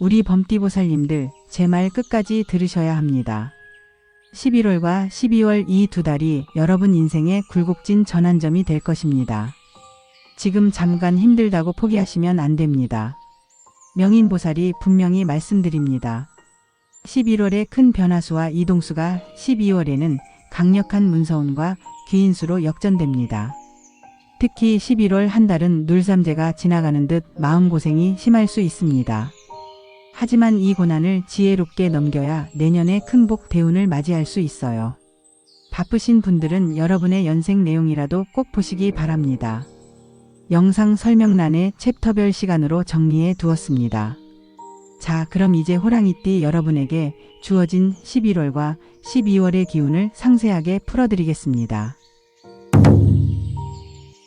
우리 범띠보살님들 제 말 끝까지 들으셔야 합니다. 11월과 12월 이 두 달이 여러분 인생의 굴곡진 전환점이 될 것입니다. 지금 잠깐 힘들다고 포기하시면 안 됩니다. 명인보살이 분명히 말씀드립니다. 11월의 큰 변화수와 이동수가 12월에는 강력한 문서운과 귀인수로 역전됩니다. 특히 11월 한 달은 눌삼재가 지나가는 듯 마음고생이 심할 수 있습니다. 하지만 이 고난을 지혜롭게 넘겨야 내년에 큰 복 대운을 맞이할 수 있어요. 바쁘신 분들은 여러분의 연생 내용이라도 꼭 보시기 바랍니다. 영상 설명란에 챕터별 시간으로 정리해 두었습니다. 자, 그럼 이제 호랑이띠 여러분에게 주어진 11월과 12월의 기운을 상세하게 풀어드리겠습니다.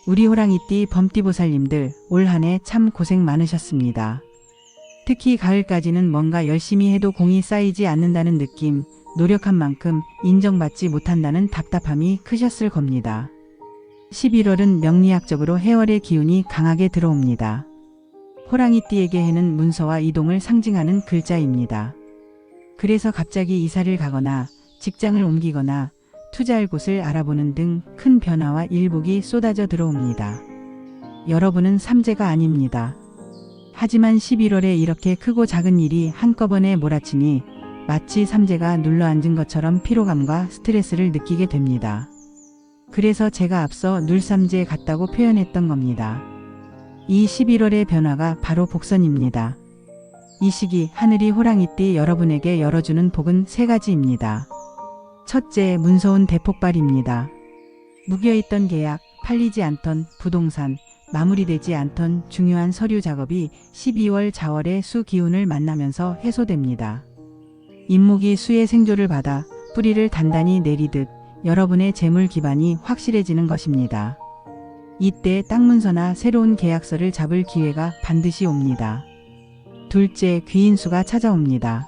우리 호랑이띠 범띠보살님들 올 한 해 참 고생 많으셨습니다. 특히 가을까지는 뭔가 열심히 해도 공이 쌓이지 않는다는 느낌, 노력한 만큼 인정받지 못한다는 답답함이 크셨을 겁니다. 11월은 명리학적으로 해월의 기운이 강하게 들어옵니다. 호랑이띠에게 해는 문서와 이동을 상징하는 글자입니다. 그래서 갑자기 이사를 가거나 직장을 옮기거나 투자할 곳을 알아보는 등 큰 변화와 일복이 쏟아져 들어옵니다. 여러분은 삼재가 아닙니다. 하지만 11월에 이렇게 크고 작은 일이 한꺼번에 몰아치니 마치 삼재가 눌러앉은 것처럼 피로감과 스트레스를 느끼게 됩니다. 그래서 제가 앞서 눌삼재 같다고 표현했던 겁니다. 이 11월의 변화가 바로 복선입니다. 이 시기 하늘이 호랑이띠 여러분에게 열어주는 복은 세 가지입니다. 첫째, 문서운 대폭발입니다. 무겨있던 계약, 팔리지 않던 부동산, 마무리되지 않던 중요한 서류 작업이 12월 자월의 수 기운을 만나면서 해소됩니다. 인목이 수의 생조를 받아 뿌리를 단단히 내리듯 여러분의 재물 기반이 확실해지는 것입니다. 이때 땅 문서나 새로운 계약서를 잡을 기회가 반드시 옵니다. 둘째, 귀인수가 찾아옵니다.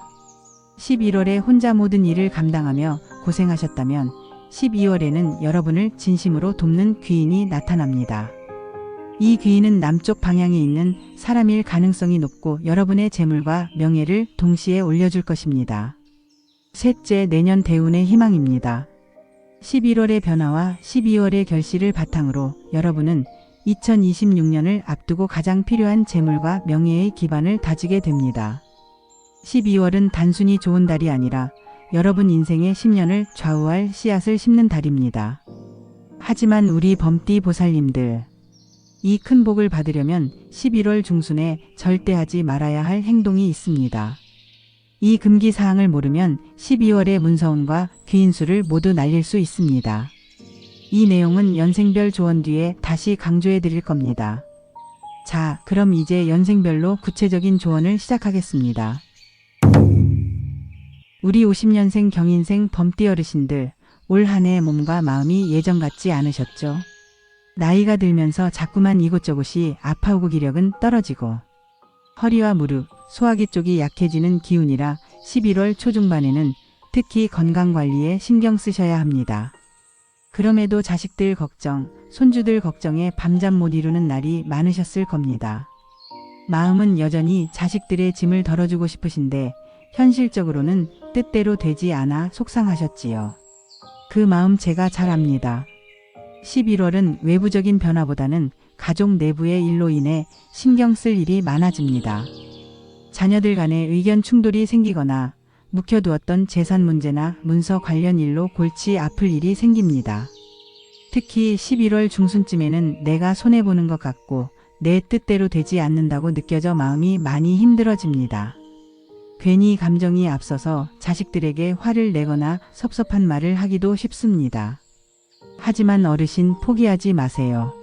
11월에 혼자 모든 일을 감당하며 고생하셨다면 12월에는 여러분을 진심으로 돕는 귀인이 나타납니다. 이 귀인은 남쪽 방향에 있는 사람일 가능성이 높고 여러분의 재물과 명예를 동시에 올려줄 것입니다. 셋째, 내년 대운의 희망입니다. 11월의 변화와 12월의 결실을 바탕으로 여러분은 2026년을 앞두고 가장 필요한 재물과 명예의 기반을 다지게 됩니다. 12월은 단순히 좋은 달이 아니라 여러분 인생의 10년을 좌우할 씨앗을 심는 달입니다. 하지만 우리 범띠 보살님들, 이 큰 복을 받으려면 11월 중순에 절대 하지 말아야 할 행동이 있습니다. 이 금기 사항을 모르면 12월의 문서운과 귀인수를 모두 날릴 수 있습니다. 이 내용은 연생별 조언 뒤에 다시 강조해 드릴 겁니다. 자, 그럼 이제 연생별로 구체적인 조언을 시작하겠습니다. 우리 50년생 경인생 범띠 어르신들, 올 한 해 몸과 마음이 예전 같지 않으셨죠? 나이가 들면서 자꾸만 이곳저곳이 아파오고 기력은 떨어지고 허리와 무릎, 소화기 쪽이 약해지는 기운이라 11월 초중반에는 특히 건강 관리에 신경 쓰셔야 합니다. 그럼에도 자식들 걱정, 손주들 걱정에 밤잠 못 이루는 날이 많으셨을 겁니다. 마음은 여전히 자식들의 짐을 덜어주고 싶으신데 현실적으로는 뜻대로 되지 않아 속상하셨지요. 그 마음 제가 잘 압니다. 11월은 외부적인 변화보다는 가족 내부의 일로 인해 신경 쓸 일이 많아집니다. 자녀들 간의 의견 충돌이 생기거나 묵혀두었던 재산 문제나 문서 관련 일로 골치 아플 일이 생깁니다. 특히 11월 중순쯤에는 내가 손해보는 것 같고 내 뜻대로 되지 않는다고 느껴져 마음이 많이 힘들어집니다. 괜히 감정이 앞서서 자식들에게 화를 내거나 섭섭한 말을 하기도 쉽습니다. 하지만 어르신 포기하지 마세요.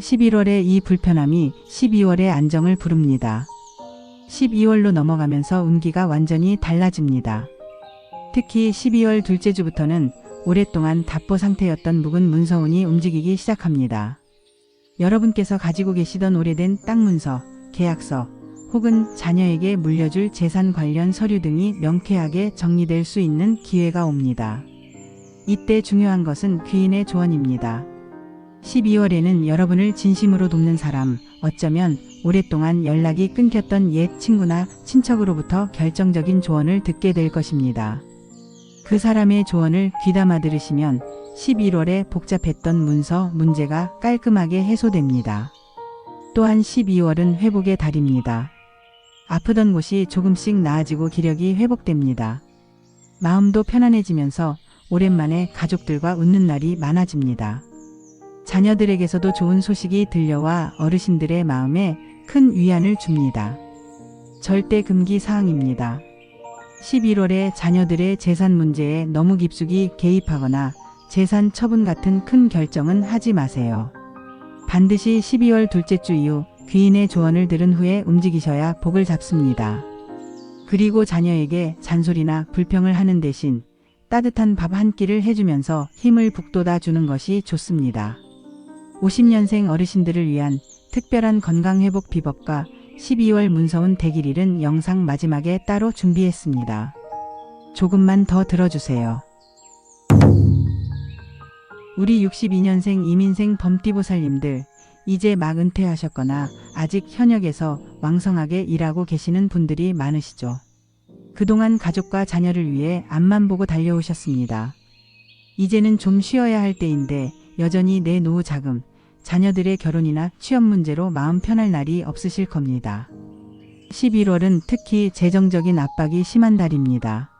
11월의 이 불편함이 12월의 안정을 부릅니다. 12월로 넘어가면서 운기가 완전히 달라집니다. 특히 12월 둘째 주부터는 오랫동안 답보 상태였던 묵은 문서운이 움직이기 시작합니다. 여러분께서 가지고 계시던 오래된 땅 문서, 계약서, 혹은 자녀에게 물려줄 재산 관련 서류 등이 명쾌하게 정리될 수 있는 기회가 옵니다. 이때 중요한 것은 귀인의 조언입니다. 12월에는 여러분을 진심으로 돕는 사람, 어쩌면 오랫동안 연락이 끊겼던 옛 친구나 친척으로부터 결정적인 조언을 듣게 될 것입니다. 그 사람의 조언을 귀담아 들으시면 11월에 복잡했던 문서 문제가 깔끔하게 해소됩니다. 또한 12월은 회복의 달입니다. 아프던 곳이 조금씩 나아지고 기력이 회복됩니다. 마음도 편안해지면서 오랜만에 가족들과 웃는 날이 많아집니다. 자녀들에게서도 좋은 소식이 들려와 어르신들의 마음에 큰 위안을 줍니다. 절대 금기 사항입니다. 11월에 자녀들의 재산 문제에 너무 깊숙이 개입하거나 재산 처분 같은 큰 결정은 하지 마세요. 반드시 12월 둘째 주 이후 귀인의 조언을 들은 후에 움직이셔야 복을 잡습니다. 그리고 자녀에게 잔소리나 불평을 하는 대신 따뜻한 밥 한 끼를 해주면서 힘을 북돋아 주는 것이 좋습니다. 50년생 어르신들을 위한 특별한 건강회복 비법과 12월 문서운 대길일은 영상 마지막에 따로 준비했습니다. 조금만 더 들어주세요. 우리 62년생 이민생 범띠보살님들, 이제 막 은퇴하셨거나 아직 현역에서 왕성하게 일하고 계시는 분들이 많으시죠. 그동안 가족과 자녀를 위해 앞만 보고 달려오셨습니다. 이제는 좀 쉬어야 할 때인데 여전히 내 노후 자금, 자녀들의 결혼이나 취업 문제로 마음 편할 날이 없으실 겁니다. 11월은 특히 재정적인 압박이 심한 달입니다.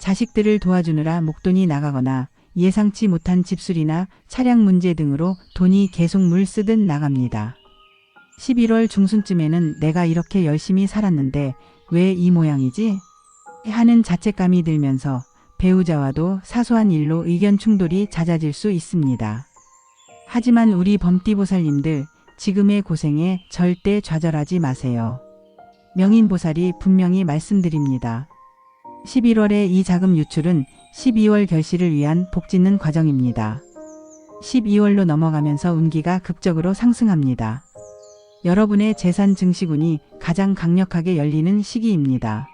자식들을 도와주느라 목돈이 나가거나 예상치 못한 집수리나 차량 문제 등으로 돈이 계속 물 쓰듯 나갑니다. 11월 중순쯤에는 내가 이렇게 열심히 살았는데 왜 이 모양이지? 하는 자책감이 들면서 배우자와도 사소한 일로 의견 충돌이 잦아질 수 있습니다. 하지만 우리 범띠보살님들 지금의 고생에 절대 좌절하지 마세요. 명인보살이 분명히 말씀드립니다. 11월의 이 자금 유출은 12월 결실을 위한 복짓는 과정입니다. 12월로 넘어가면서 운기가 극적으로 상승합니다. 여러분의 재산 증식운이 가장 강력하게 열리는 시기입니다.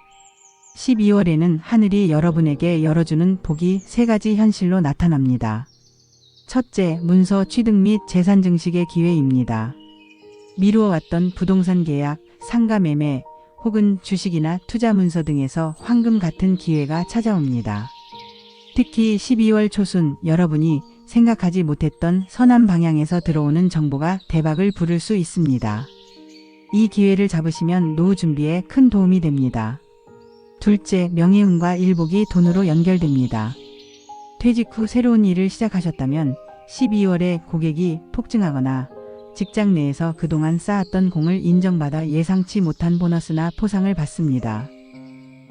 12월에는 하늘이 여러분에게 열어주는 복이 세 가지 현실로 나타납니다. 첫째, 문서 취득 및 재산 증식의 기회입니다. 미루어 왔던 부동산 계약, 상가 매매, 혹은 주식이나 투자 문서 등에서 황금 같은 기회가 찾아옵니다. 특히 12월 초순 여러분이 생각하지 못했던 선한 방향에서 들어오는 정보가 대박을 부를 수 있습니다. 이 기회를 잡으시면 노후 준비에 큰 도움이 됩니다. 둘째, 명예운과 일복이 돈으로 연결됩니다. 퇴직 후 새로운 일을 시작하셨다면 12월에 고객이 폭증하거나 직장 내에서 그동안 쌓았던 공을 인정받아 예상치 못한 보너스나 포상을 받습니다.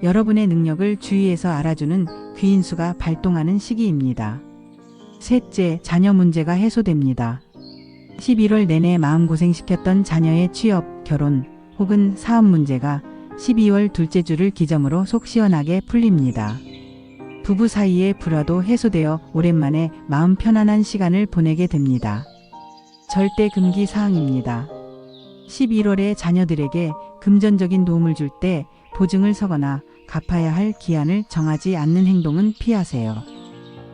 여러분의 능력을 주위에서 알아주는 귀인수가 발동하는 시기입니다. 셋째, 자녀 문제가 해소됩니다. 11월 내내 마음고생시켰던 자녀의 취업, 결혼 혹은 사업 문제가 12월 둘째 주를 기점으로 속 시원하게 풀립니다. 부부 사이의 불화도 해소되어 오랜만에 마음 편안한 시간을 보내게 됩니다. 절대 금기 사항입니다. 11월에 자녀들에게 금전적인 도움을 줄 때 보증을 서거나 갚아야 할 기한을 정하지 않는 행동은 피하세요.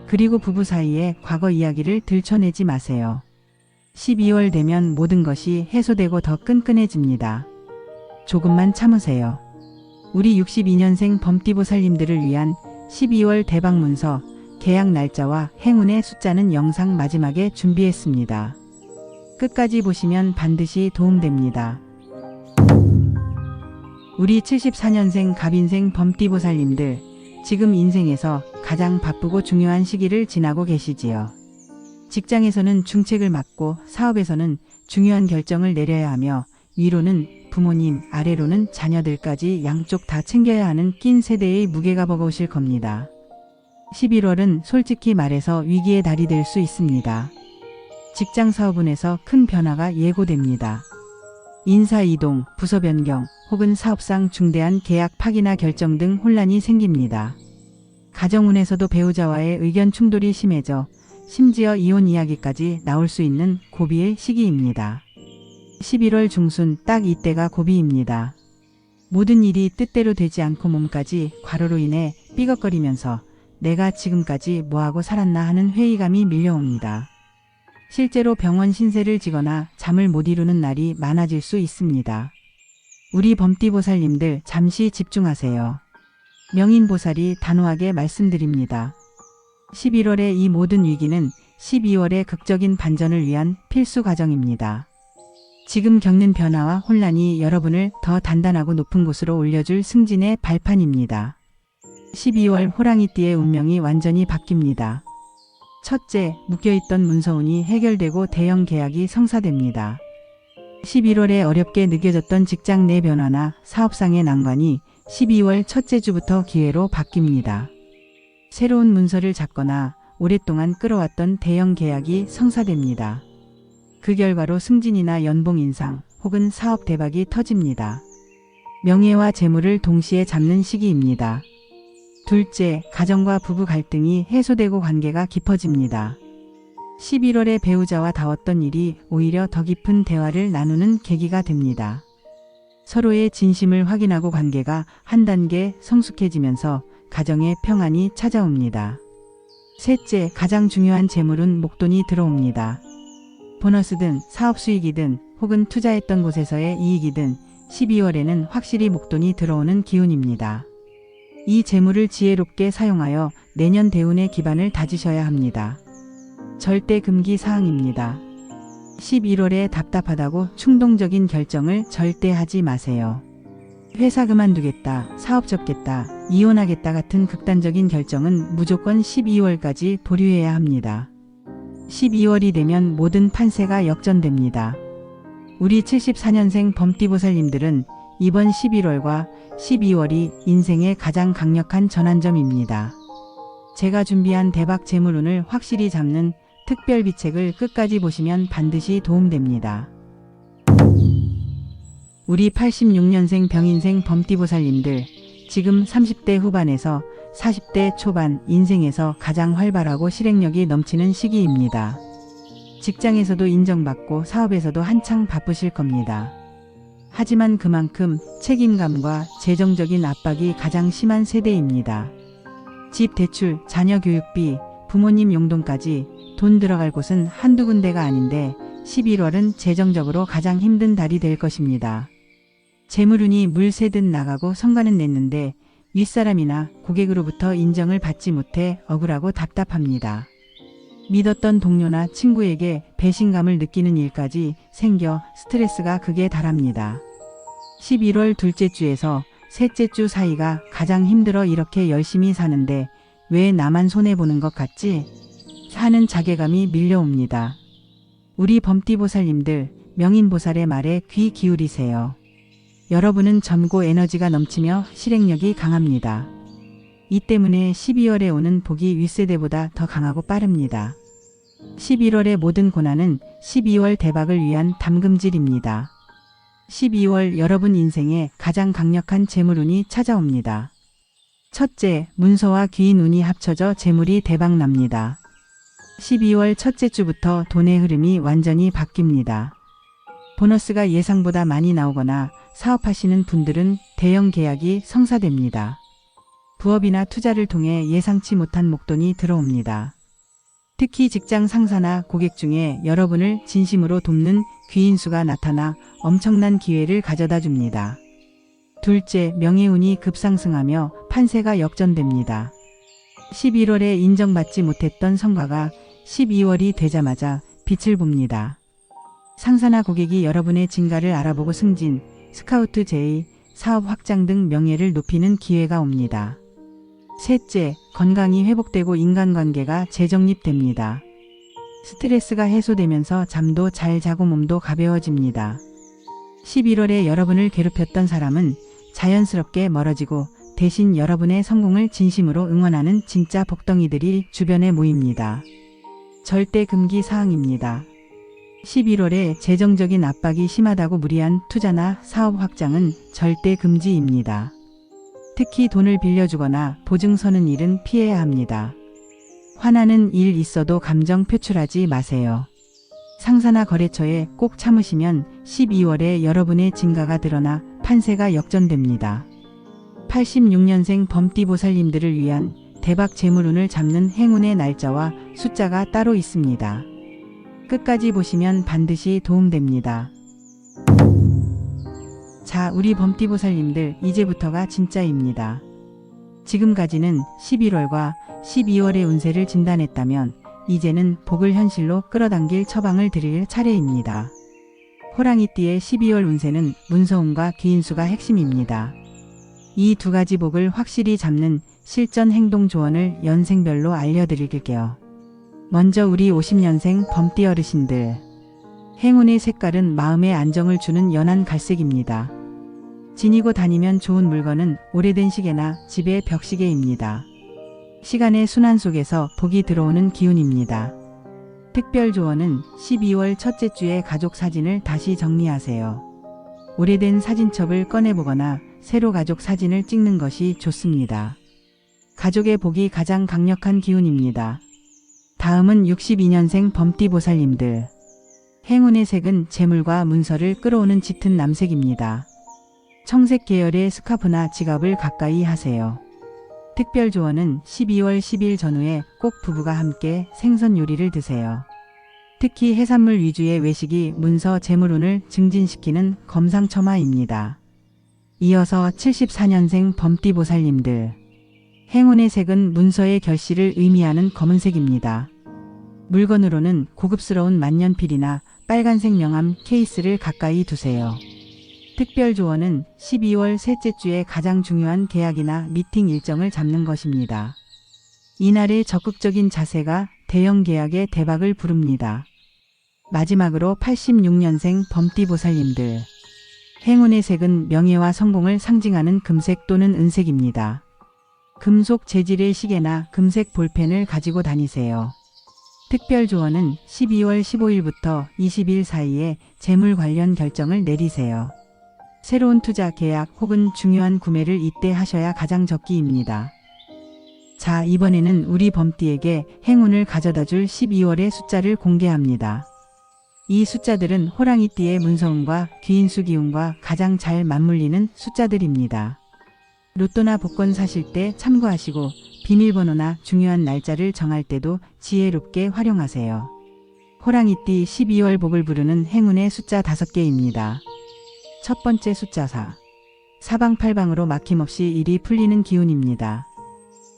그리고 부부 사이에 과거 이야기를 들춰내지 마세요. 12월 되면 모든 것이 해소되고 더 끈끈해집니다. 조금만 참으세요. 우리 62년생 범띠보살님들을 위한 12월 대박문서 계약 날짜와 행운의 숫자는 영상 마지막에 준비했습니다. 끝까지 보시면 반드시 도움됩니다. 우리 74년생 갑인생 범띠보살님들, 지금 인생에서 가장 바쁘고 중요한 시기를 지나고 계시지요. 직장에서는 중책을 맡고 사업에서는 중요한 결정을 내려야 하며 위로는 부모님, 아래로는 자녀들까지 양쪽 다 챙겨야 하는 낀 세대의 무게가 버거우실 겁니다. 11월은 솔직히 말해서 위기의 달이 될 수 있습니다. 직장 사업운에서 큰 변화가 예고됩니다. 인사 이동, 부서 변경, 혹은 사업상 중대한 계약 파기나 결정 등 혼란이 생깁니다. 가정운에서도 배우자와의 의견 충돌이 심해져 심지어 이혼 이야기까지 나올 수 있는 고비의 시기입니다. 11월 중순 딱 이때가 고비입니다. 모든 일이 뜻대로 되지 않고 몸까지 과로로 인해 삐걱거리면서 내가 지금까지 뭐하고 살았나 하는 회의감이 밀려옵니다. 실제로 병원 신세를 지거나 잠을 못 이루는 날이 많아질 수 있습니다. 우리 범띠보살님들 잠시 집중하세요. 명인보살이 단호하게 말씀드립니다. 11월의 이 모든 위기는 12월의 극적인 반전을 위한 필수 과정입니다. 지금 겪는 변화와 혼란이 여러분을 더 단단하고 높은 곳으로 올려줄 승진의 발판입니다. 12월 호랑이띠의 운명이 완전히 바뀝니다. 첫째, 묶여있던 문서운이 해결되고 대형 계약이 성사됩니다. 11월에 어렵게 느껴졌던 직장 내 변화나 사업상의 난관이 12월 첫째 주부터 기회로 바뀝니다. 새로운 문서를 잡거나 오랫동안 끌어왔던 대형 계약이 성사됩니다. 그 결과로 승진이나 연봉 인상 혹은 사업 대박이 터집니다. 명예와 재물을 동시에 잡는 시기입니다. 둘째, 가정과 부부 갈등이 해소되고 관계가 깊어집니다. 11월에 배우자와 다웠던 일이 오히려 더 깊은 대화를 나누는 계기가 됩니다. 서로의 진심을 확인하고 관계가 한 단계 성숙해지면서 가정의 평안이 찾아옵니다. 셋째, 가장 중요한 재물은 목돈이 들어옵니다. 보너스든 사업 수익이 든 혹은 투자했던 곳에서의 이익이 든 12월에는 확실히 목돈이 들어오는 기운입니다. 이 재물을 지혜롭게 사용하여 내년 대운의 기반을 다지셔야 합니다. 절대 금기 사항입니다. 11월에 답답하다고 충동적인 결정을 절대 하지 마세요. 회사 그만두겠다, 사업 접겠다, 이혼하겠다 같은 극단적인 결정은 무조건 12월까지 보류해야 합니다. 12월이 되면 모든 판세가 역전됩니다. 우리 74년생 범띠보살님들은 이번 11월과 12월이 인생의 가장 강력한 전환점입니다. 제가 준비한 대박 재물운을 확실히 잡는 특별 비책을 끝까지 보시면 반드시 도움됩니다. 우리 86년생 병인생 범띠보살님들, 지금 30대 후반에서 40대 초반 인생에서 가장 활발하고 실행력이 넘치는 시기입니다. 직장에서도 인정받고 사업에서도 한창 바쁘실 겁니다. 하지만 그만큼 책임감과 재정적인 압박이 가장 심한 세대입니다. 집 대출, 자녀 교육비, 부모님 용돈까지 돈 들어갈 곳은 한두 군데가 아닌데 11월은 재정적으로 가장 힘든 달이 될 것입니다. 재물운이 물 새듯 나가고 성과는 냈는데 윗사람이나 고객으로부터 인정을 받지 못해 억울하고 답답합니다. 믿었던 동료나 친구에게 배신감을 느끼는 일까지 생겨 스트레스가 극에 달합니다. 11월 둘째 주에서 셋째 주 사이가 가장 힘들어 이렇게 열심히 사는데 왜 나만 손해보는 것 같지? 하는 자괴감이 밀려옵니다. 우리 범띠보살님들 명인보살의 말에 귀 기울이세요. 여러분은 점고 에너지가 넘치며 실행력이 강합니다. 이 때문에 12월에 오는 복이 윗세대보다 더 강하고 빠릅니다. 11월의 모든 고난은 12월 대박을 위한 담금질입니다. 12월 여러분 인생에 가장 강력한 재물운이 찾아옵니다. 첫째, 문서와 귀인 운이 합쳐져 재물이 대박 납니다. 12월 첫째 주부터 돈의 흐름이 완전히 바뀝니다. 보너스가 예상보다 많이 나오거나 사업하시는 분들은 대형 계약이 성사됩니다. 부업이나 투자를 통해 예상치 못한 목돈이 들어옵니다. 특히 직장 상사나 고객 중에 여러분을 진심으로 돕는 귀인수가 나타나 엄청난 기회를 가져다 줍니다. 둘째, 명예운이 급상승하며 판세가 역전됩니다. 11월에 인정받지 못했던 성과가 12월이 되자마자 빛을 봅니다. 상사나 고객이 여러분의 진가를 알아보고 승진, 스카우트 제의, 사업 확장 등 명예를 높이는 기회가 옵니다. 셋째, 건강이 회복되고 인간관계가 재정립됩니다. 스트레스가 해소되면서 잠도 잘 자고 몸도 가벼워집니다. 11월에 여러분을 괴롭혔던 사람은 자연스럽게 멀어지고 대신 여러분의 성공을 진심으로 응원하는 진짜 복덩이들이 주변에 모입니다. 절대 금기 사항입니다. 11월에 재정적인 압박이 심하다고 무리한 투자나 사업 확장은 절대 금지입니다. 특히 돈을 빌려주거나 보증 서는 일은 피해야 합니다. 화나는 일 있어도 감정 표출하지 마세요. 상사나 거래처에 꼭 참으시면 12월에 여러분의 진가가 드러나 판세가 역전됩니다. 86년생 범띠보살님들을 위한 대박 재물운을 잡는 행운의 날짜와 숫자가 따로 있습니다. 끝까지 보시면 반드시 도움됩니다. 자, 우리 범띠보살님들, 이제부터가 진짜입니다. 지금까지는 11월과 12월의 운세를 진단했다면, 이제는 복을 현실로 끌어당길 처방을 드릴 차례입니다. 호랑이띠의 12월 운세는 문서운과 귀인수가 핵심입니다. 이 두 가지 복을 확실히 잡는 실전 행동 조언을 연생별로 알려드릴게요. 먼저 우리 50년생 범띠 어르신들. 행운의 색깔은 마음의 안정을 주는 연한 갈색입니다. 지니고 다니면 좋은 물건은 오래된 시계나 집의 벽시계입니다. 시간의 순환 속에서 복이 들어오는 기운입니다. 특별 조언은 12월 첫째 주에 가족 사진을 다시 정리하세요. 오래된 사진첩을 꺼내보거나 새로 가족 사진을 찍는 것이 좋습니다. 가족의 복이 가장 강력한 기운입니다. 다음은 62년생 범띠보살님들. 행운의 색은 재물과 문서를 끌어오는 짙은 남색입니다. 청색 계열의 스카프나 지갑을 가까이 하세요. 특별 조언은 12월 10일 전후에 꼭 부부가 함께 생선 요리를 드세요. 특히 해산물 위주의 외식이 문서 재물운을 증진시키는 검상첨화입니다. 이어서 74년생 범띠보살님들. 행운의 색은 문서의 결실을 의미하는 검은색입니다. 물건으로는 고급스러운 만년필이나 빨간색 명함 케이스를 가까이 두세요. 특별 조언은 12월 셋째 주에 가장 중요한 계약이나 미팅 일정을 잡는 것입니다. 이날의 적극적인 자세가 대형 계약의 대박을 부릅니다. 마지막으로 86년생 범띠보살님들. 행운의 색은 명예와 성공을 상징하는 금색 또는 은색입니다. 금속 재질의 시계나 금색 볼펜을 가지고 다니세요. 특별 조언은 12월 15일부터 20일 사이에 재물 관련 결정을 내리세요. 새로운 투자 계약 혹은 중요한 구매를 이때 하셔야 가장 적기입니다. 자, 이번에는 우리 범띠에게 행운을 가져다 줄 12월의 숫자를 공개합니다. 이 숫자들은 호랑이띠의 문서운과 귀인수 기운과 가장 잘 맞물리는 숫자들입니다. 로또나 복권 사실 때 참고하시고 비밀번호나 중요한 날짜를 정할 때도 지혜롭게 활용하세요. 호랑이띠 12월 복을 부르는 행운의 숫자 5개입니다. 첫 번째 숫자 4. 사방팔방으로 막힘없이 일이 풀리는 기운입니다.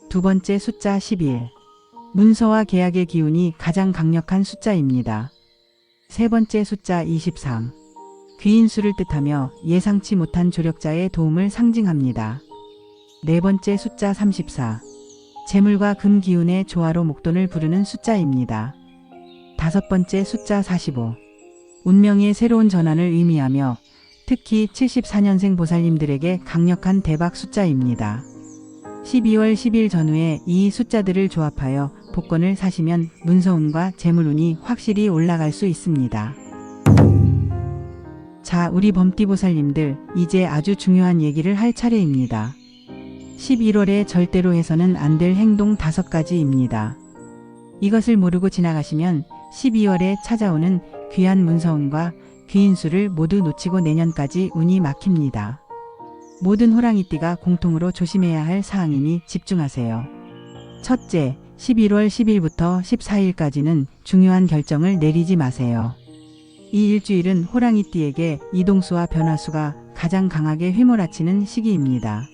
두 번째 숫자 11. 문서와 계약의 기운이 가장 강력한 숫자입니다. 세 번째 숫자 23. 귀인수를 뜻하며 예상치 못한 조력자의 도움을 상징합니다. 네 번째 숫자 34. 재물과 금 기운의 조화로 목돈을 부르는 숫자입니다. 다섯 번째 숫자 45. 운명의 새로운 전환을 의미하며 특히 74년생 보살님들에게 강력한 대박 숫자입니다. 12월 10일 전후에 이 숫자들을 조합하여 복권을 사시면 문서운과 재물운이 확실히 올라갈 수 있습니다. 자, 우리 범띠보살님들, 이제 아주 중요한 얘기를 할 차례입니다. 11월에 절대로 해서는 안 될 행동 다섯 가지입니다. 이것을 모르고 지나가시면 12월에 찾아오는 귀한 문서운과 귀인수를 모두 놓치고 내년까지 운이 막힙니다. 모든 호랑이띠가 공통으로 조심해야 할 사항이니 집중하세요. 첫째, 11월 10일부터 14일까지는 중요한 결정을 내리지 마세요. 이 일주일은 호랑이띠에게 이동수와 변화수가 가장 강하게 휘몰아치는 시기입니다.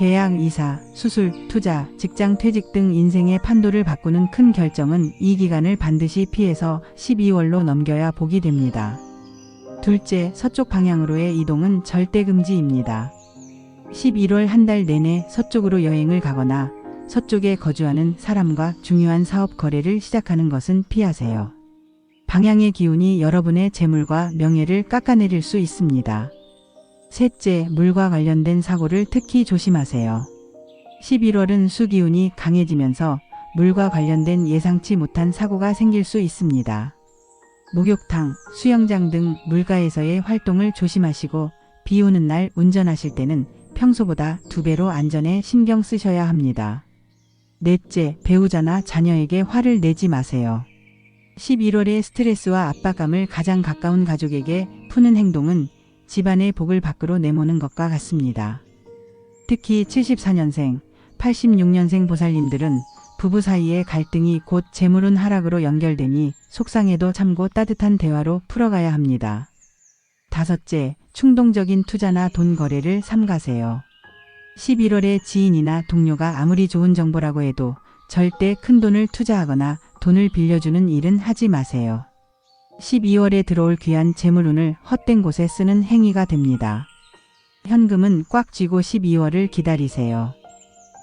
계약, 이사, 수술, 투자, 직장 퇴직 등 인생의 판도를 바꾸는 큰 결정은 이 기간을 반드시 피해서 12월로 넘겨야 복이 됩니다. 둘째, 서쪽 방향으로의 이동은 절대 금지입니다. 11월 한 달 내내 서쪽으로 여행을 가거나 서쪽에 거주하는 사람과 중요한 사업 거래를 시작하는 것은 피하세요. 방향의 기운이 여러분의 재물과 명예를 깎아내릴 수 있습니다. 셋째, 물과 관련된 사고를 특히 조심하세요. 11월은 수기운이 강해지면서 물과 관련된 예상치 못한 사고가 생길 수 있습니다. 목욕탕, 수영장 등 물가에서의 활동을 조심하시고 비 오는 날 운전하실 때는 평소보다 두 배로 안전에 신경 쓰셔야 합니다. 넷째, 배우자나 자녀에게 화를 내지 마세요. 11월의 스트레스와 압박감을 가장 가까운 가족에게 푸는 행동은 집안의 복을 밖으로 내모는 것과 같습니다. 특히 74년생, 86년생 보살님들은 부부 사이의 갈등이 곧 재물운 하락으로 연결되니 속상해도 참고 따뜻한 대화로 풀어가야 합니다. 다섯째, 충동적인 투자나 돈 거래를 삼가세요. 11월에 지인이나 동료가 아무리 좋은 정보라고 해도 절대 큰 돈을 투자하거나 돈을 빌려주는 일은 하지 마세요. 12월에 들어올 귀한 재물운을 헛된 곳에 쓰는 행위가 됩니다. 현금은 꽉 쥐고 12월을 기다리세요.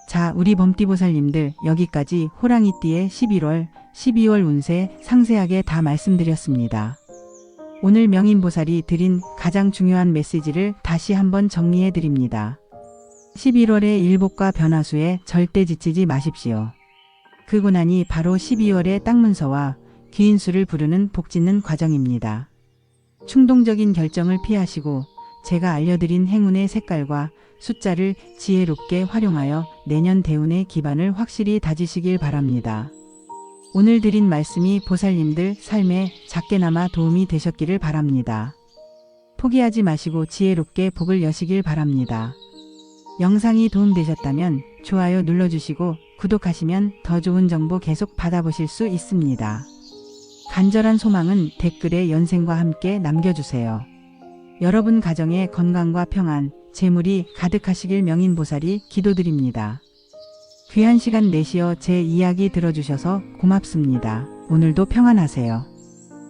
자, 우리 범띠보살님들 여기까지 호랑이띠의 11월, 12월 운세 상세하게 다 말씀드렸습니다. 오늘 명인보살이 드린 가장 중요한 메시지를 다시 한번 정리해 드립니다. 11월의 일복과 변화수에 절대 지치지 마십시오. 그 고난이 바로 12월의 땅문서와 귀인수를 부르는 복짓는 과정입니다. 충동적인 결정을 피하시고 제가 알려드린 행운의 색깔과 숫자를 지혜롭게 활용하여 내년 대운의 기반을 확실히 다지시길 바랍니다. 오늘 드린 말씀이 보살님들 삶에 작게나마 도움이 되셨기를 바랍니다. 포기하지 마시고 지혜롭게 복을 여시길 바랍니다. 영상이 도움되셨다면 좋아요 눌러주시고 구독하시면 더 좋은 정보 계속 받아보실 수 있습니다. 간절한 소망은 댓글에 연생과 함께 남겨주세요. 여러분 가정의 건강과 평안, 재물이 가득하시길 명인보살이 기도드립니다. 귀한 시간 내시어 제 이야기 들어주셔서 고맙습니다. 오늘도 평안하세요.